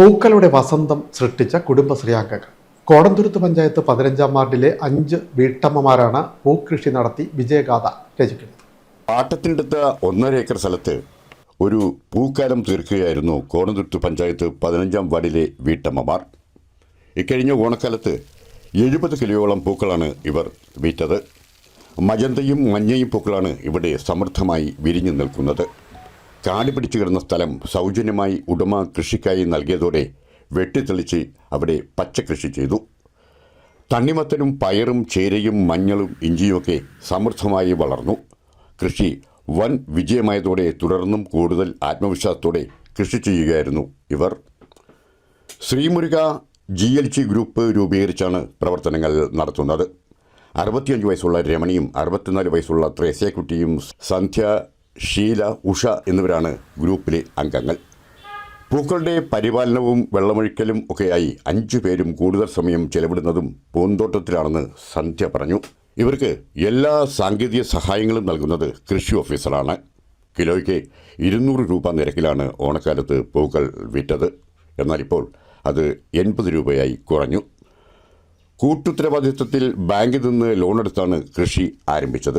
പൂക്കളുടെ വസന്തം സൃഷ്ടിച്ച കുടുംബശ്രീ അംഗങ്ങൾ കോടന്തുരുത്ത് പഞ്ചായത്ത് പതിനഞ്ചാം വാർഡിലെ അഞ്ച് വീട്ടമ്മമാരാണ് പൂക്കൃഷി നടത്തി വിജയഗാഥ രചിക്കുന്നത്. പാട്ടത്തിനടുത്ത ഒന്നര ഏക്കർ സ്ഥലത്ത് ഒരു പൂക്കാലം തീർക്കുകയായിരുന്നു കോണന്തുരുത്ത് പഞ്ചായത്ത് പതിനഞ്ചാം വാർഡിലെ വീട്ടമ്മമാർ. ഇക്കഴിഞ്ഞ ഓണക്കാലത്ത് എഴുപത് കിലോയോളം പൂക്കളാണ് ഇവർ വിറ്റത്. മജന്തയും മഞ്ഞയും പൂക്കളാണ് ഇവിടെ സമൃദ്ധമായി വിരിഞ്ഞു നിൽക്കുന്നത്. കാട് പിടിച്ചു കിടന്ന സ്ഥലം സൗജന്യമായി ഉടമ കൃഷിക്കായി നൽകിയതോടെ വെട്ടിത്തെളിച്ച് അവിടെ പച്ചക്കൃഷി ചെയ്തു. തണ്ണിമത്തനും പയറും ചേരയും മഞ്ഞളും ഇഞ്ചിയുമൊക്കെ സമൃദ്ധമായി വളർന്നു. കൃഷി വൻ വിജയമായതോടെ തുടർന്നും കൂടുതൽ ആത്മവിശ്വാസത്തോടെ കൃഷി ചെയ്യുകയായിരുന്നു ഇവർ. Sreemuruka J L G group രൂപീകരിച്ചാണ് പ്രവർത്തനങ്ങൾ നടത്തുന്നത്. അറുപത്തിയഞ്ച് വയസ്സുള്ള രമണിയും അറുപത്തിനാല് വയസ്സുള്ള ത്രേസ്യക്കുട്ടിയും സന്ധ്യ ഷീല ഉഷ എന്നിവരാണ് ഗ്രൂപ്പിലെ അംഗങ്ങൾ. പൂക്കളുടെ പരിപാലനവും വെള്ളമൊഴിക്കലും ഒക്കെയായി അഞ്ചു പേരും കൂടുതൽ സമയം ചെലവിടുന്നതും പൂന്തോട്ടത്തിലാണെന്ന് സന്ധ്യ പറഞ്ഞു. ഇവർക്ക് എല്ലാ സാങ്കേതിക സഹായങ്ങളും നൽകുന്നത് കൃഷി ഓഫീസറാണ്. കിലോയ്ക്ക് ഇരുന്നൂറ് രൂപ നിരക്കിലാണ് ഓണക്കാലത്ത് പൂക്കൾ വിറ്റത്. എന്നാൽ ഇപ്പോൾ അത് എൺപത് രൂപയായി കുറഞ്ഞു. കൂട്ടുത്തരവാദിത്വത്തിൽ ബാങ്കിൽ നിന്ന് ലോണെടുത്താണ് കൃഷി ആരംഭിച്ചത്.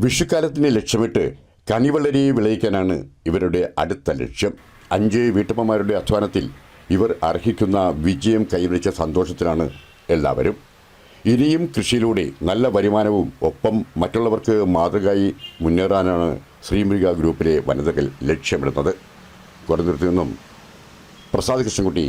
വിഷുക്കാലത്തിന് ലക്ഷ്യമിട്ട് കണിവളരി വിളയിക്കാനാണ് ഇവരുടെ അടുത്ത ലക്ഷ്യം. അഞ്ച് വീട്ടമ്മമാരുടെ അധ്വാനത്തിൽ ഇവർ അർഹിക്കുന്ന വിജയം കൈവരിച്ച സന്തോഷത്തിലാണ് എല്ലാവരും. ഇനിയും കൃഷിയിലൂടെ നല്ല വരുമാനവും ഒപ്പം മറ്റുള്ളവർക്ക് മാതൃകയായി മുന്നേറാനാണ് ശ്രീമൃഗ ഗ്രൂപ്പിലെ വനിതകൾ ലക്ഷ്യമിടുന്നത്. കൊടുത്തുനിന്നും പ്രസാദ് കൃഷ്ണൻകുട്ടി